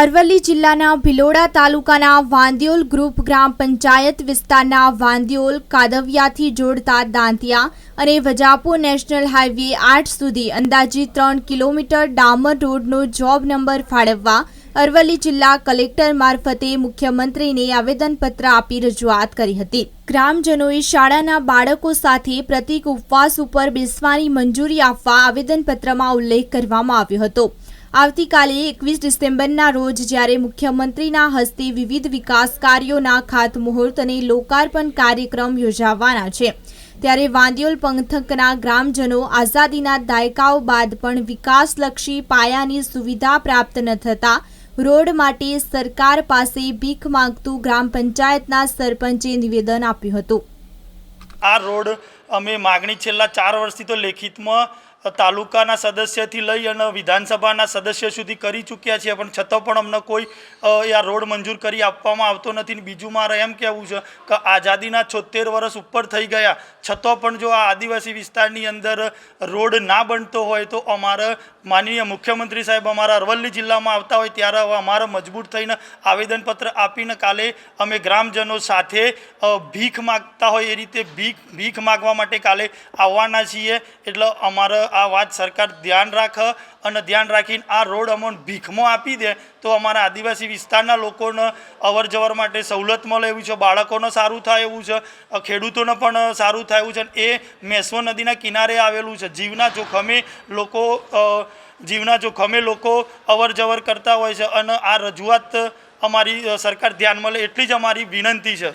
અરવલ્લી જિલ્લાના ભિલોડા તાલુકાના વાંદિયોલ ગ્રુપ ગ્રામ પંચાયત વિસ્તારના વાંદિયોલ કાદવિયાથી જોડતા દાંતિયા અને વજાપુર નેશનલ હાઈવે આઠ સુધી અંદાજી ત્રણ કિલોમીટર ડામર રોડનો જોબ નંબર ફાળવવા અરવલ્લી જિલ્લા કલેક્ટર મારફતે મુખ્યમંત્રીને આવેદનપત્ર આપી રજૂઆત કરી હતી. ગ્રામજનોએ શાળાના બાળકો સાથે પ્રતિક ઉપવાસ ઉપર બેસવાની મંજૂરી આપવા આવેદનપત્રમાં ઉલ્લેખ કરવામાં આવ્યો હતો. આવતીકાલે એકવીસ ડિસેમ્બરના રોજ જ્યારે મુખ્યમંત્રીના હસ્તે વિવિધ વિકાસ કાર્યોના ખાતમુહૂર્ત અને લોકાર્પણ કાર્યક્રમ યોજાવાના છે, ત્યારે વાંદિયોલ પંથકના ગ્રામજનો આઝાદીના દાયકાઓ બાદ પણ વિકાસલક્ષી પાયાની સુવિધા પ્રાપ્ત ન થતા રોડ માટે સરકાર પાસે ભીખ માંગતું ગ્રામ પંચાયતના સરપંચે નિવેદન આપ્યું હતું. આ રોડ અમે માગણી છેલ્લા ચાર વર્ષથી તો લેખિતમાં તાલુકાના સદસ્યથી લઈ અને વિધાનસભાના સદસ્ય સુધી કરી ચૂક્યા છીએ, પણ છતાં પણ અમને કોઈ આ રોડ મંજૂર કરી આપવામાં આવતો નથી. બીજું મારે એમ કહેવું છે કે આઝાદીના છોતેર વર્ષ ઉપર થઈ ગયા, છતાં પણ જો આ આદિવાસી વિસ્તારની અંદર રોડ ના બનતો હોય તો અમારે માનનીય મુખ્યમંત્રી સાહેબ અમારા અરવલ્લી જિલ્લામાં આવતા હોય, ત્યારે હવે અમારે મજબૂર થઈને આવેદનપત્ર આપીને કાલે અમે ગ્રામજનો સાથે ભીખ માગતા હોય એ રીતે ભીખ ભીખ માગવા માટે કાલે આવવાના છીએ. એટલે અમારે આ વાત સરકાર ધ્યાન રાખે અને ધ્યાન રાખીને આ રોડ અમને ભીખમાં આપી દે તો અમારા આદિવાસી વિસ્તારના લોકોને અવર જવર માટે સવલત મળે એવું છે, બાળકોને સારું થાય એવું છે ખેડૂતોને પણ સારું થાય એવું છે એ મેસવો નદીના કિનારે આવેલું છે. જીવના જોખમે લોકો જીવના જોખમે લોકો અવર જવર કરતા હોય છે અને આ રજૂઆત અમારી સરકાર ધ્યાનમાં લે એટલી જ અમારી વિનંતી છે.